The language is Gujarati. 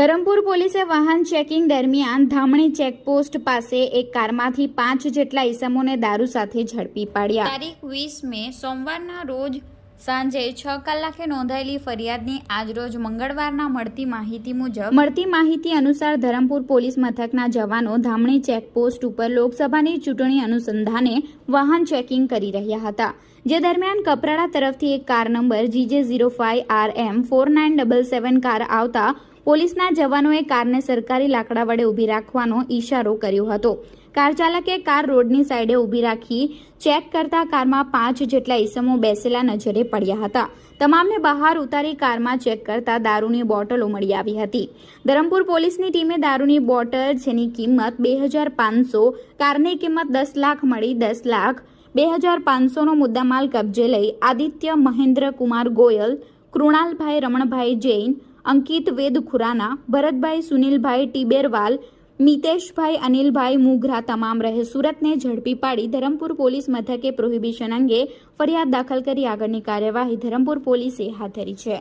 ધરમપુર પોલીસે વાહન ચેકિંગ દરમિયાન ધામણી ચેકપોસ્ટ પાસે એક કારમાંથી પાંચ જેટલા ઈસમોને દારૂ સાથે ઝડપી પાડ્યા. તારીખ વીસ મે સોમવારના રોજ સાંજે છ કલાકે નોંધાયેલી ફરિયાદની આજરોજ મંગળવારના મળતી માહિતી મુજબ મળતી માહિતી અનુસાર ધરમપુર પોલીસ મથકના જવાનો ધામણી ચેકપોસ્ટ ઉપર લોકસભાની ચૂંટણી અનુસંધાને વાહન ચેકિંગ કરી રહ્યા હતા. જે દરમિયાન કપરાડા તરફથી એક car number G J zero five R M four nine double seven car આવતા પોલીસના જવાનોએ કારને સરકારી લાકડા વડે ઊભી રાખવાનો ઈશારો કર્યો હતો. કાર ચાલકે કાર રોડની સાઈડે ઊભી રાખી ચેક કરતા કારમાં પાંચ જેટલા ઈસમો બેસેલા નજરે પડ્યા હતા. તમામને બહાર ઉતારી કારમાં ચેક કરતા દારૂની બોટલો મળી આવી હતી. ધરમપુર પોલીસની ટીમે દારૂની બોટલ જેની કિંમત બે હજાર પાંચસો, કારની કિંમત દસ લાખ મળી દસ લાખ, બે હજાર પાંચસોનો મુદ્દામાલ કબજે લઈ આદિત્ય મહેન્દ્ર કુમાર ગોયલ, કૃણાલભાઈ રમણભાઈ જૈન અંકિત વેદ ખુરાના, ભરતભાઈ, સુનિલભાઈ, ટીબેરવાલ મિતેશભાઈ અનિલભાઈ મુઘરા તમામ રહે સુરતને ઝડપી પાડી ધરમપુર પોલીસ મથકે પ્રોહિબિશન અંગે ફરિયાદ દાખલ કરી આગળની કાર્યવાહી ધરમપુર પોલીસે હાથ ધરી છે.